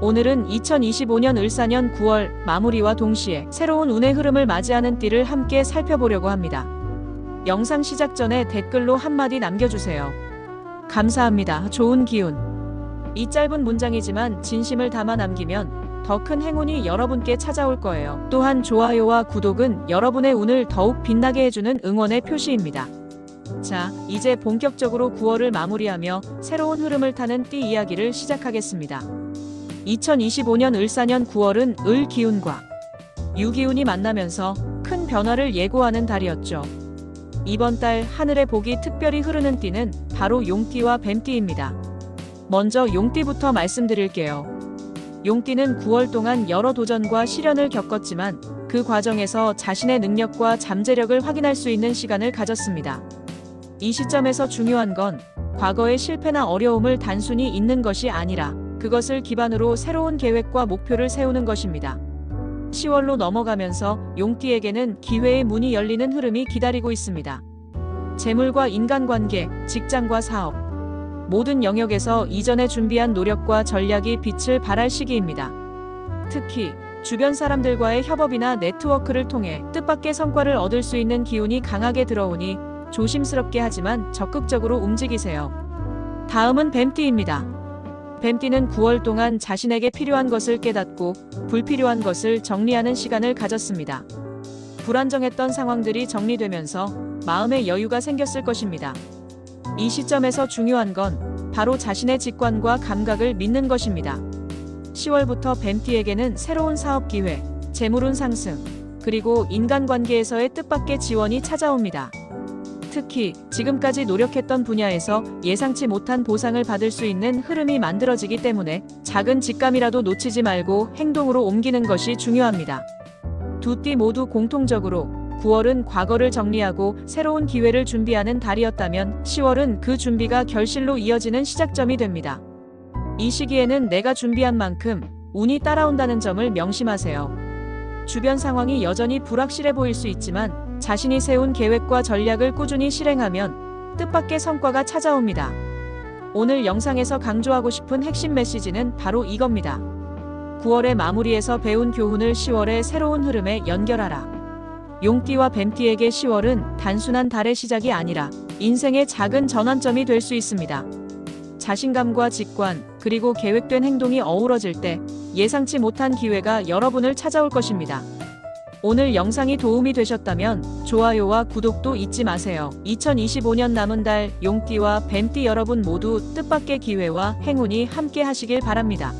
오늘은 2025년 을사년 9월 마무리와 동시에 새로운 운의 흐름을 맞이하는 띠를 함께 살펴보려고 합니다. 영상 시작 전에 댓글로 한마디 남겨주세요. 감사합니다. 좋은 기운. 이 짧은 문장이지만 진심을 담아 남기면 더 큰 행운이 여러분께 찾아올 거예요. 또한 좋아요와 구독은 여러분의 운을 더욱 빛나게 해주는 응원의 표시입니다. 자, 이제 본격적으로 9월을 마무리하며 새로운 흐름을 타는 띠 이야기를 시작하겠습니다. 2025년 을사년 9월은 을 기운과 유 기운이 만나면서 큰 변화를 예고하는 달이었죠. 이번 달 하늘의 복이 특별히 흐르는 띠는 바로 용띠와 뱀띠입니다. 먼저 용띠부터 말씀드릴게요. 용띠는 9월 동안 여러 도전과 시련을 겪었지만 그 과정에서 자신의 능력과 잠재력을 확인할 수 있는 시간을 가졌습니다. 이 시점에서 중요한 건 과거의 실패나 어려움을 단순히 잊는 것이 아니라 그것을 기반으로 새로운 계획과 목표를 세우는 것입니다. 10월로 넘어가면서 용띠에게는 기회의 문이 열리는 흐름이 기다리고 있습니다. 재물과 인간관계, 직장과 사업, 모든 영역에서 이전에 준비한 노력과 전략이 빛을 발할 시기입니다. 특히 주변 사람들과의 협업이나 네트워크를 통해 뜻밖의 성과를 얻을 수 있는 기운이 강하게 들어오니 조심스럽게 하지만 적극적으로 움직이세요. 다음은 뱀띠입니다. 뱀띠는 9월 동안 자신에게 필요한 것을 깨닫고 불필요한 것을 정리하는 시간을 가졌습니다. 불안정했던 상황들이 정리되면서 마음의 여유가 생겼을 것입니다. 이 시점에서 중요한 건 바로 자신의 직관과 감각을 믿는 것입니다. 10월부터 뱀띠에게는 새로운 사업 기회, 재물운 상승, 그리고 인간관계에서의 뜻밖의 지원이 찾아옵니다. 특히 지금까지 노력했던 분야에서 예상치 못한 보상을 받을 수 있는 흐름이 만들어지기 때문에 작은 직감이라도 놓치지 말고 행동으로 옮기는 것이 중요합니다. 두 띠 모두 공통적으로 9월은 과거를 정리하고 새로운 기회를 준비하는 달이었다면 10월은 그 준비가 결실로 이어지는 시작점이 됩니다. 이 시기에는 내가 준비한 만큼 운이 따라온다는 점을 명심하세요. 주변 상황이 여전히 불확실해 보일 수 있지만 자신이 세운 계획과 전략을 꾸준히 실행하면 뜻밖의 성과가 찾아옵니다. 오늘 영상에서 강조하고 싶은 핵심 메시지는 바로 이겁니다. 9월의 마무리에서 배운 교훈을 10월의 새로운 흐름에 연결하라. 용띠와 뱀띠에게 10월은 단순한 달의 시작이 아니라 인생의 작은 전환점이 될 수 있습니다. 자신감과 직관, 그리고 계획된 행동이 어우러질 때 예상치 못한 기회가 여러분을 찾아올 것입니다. 오늘 영상이 도움이 되셨다면 좋아요와 구독도 잊지 마세요. 2025년 남은 달 용띠와 뱀띠 여러분 모두 뜻밖의 기회와 행운이 함께 하시길 바랍니다.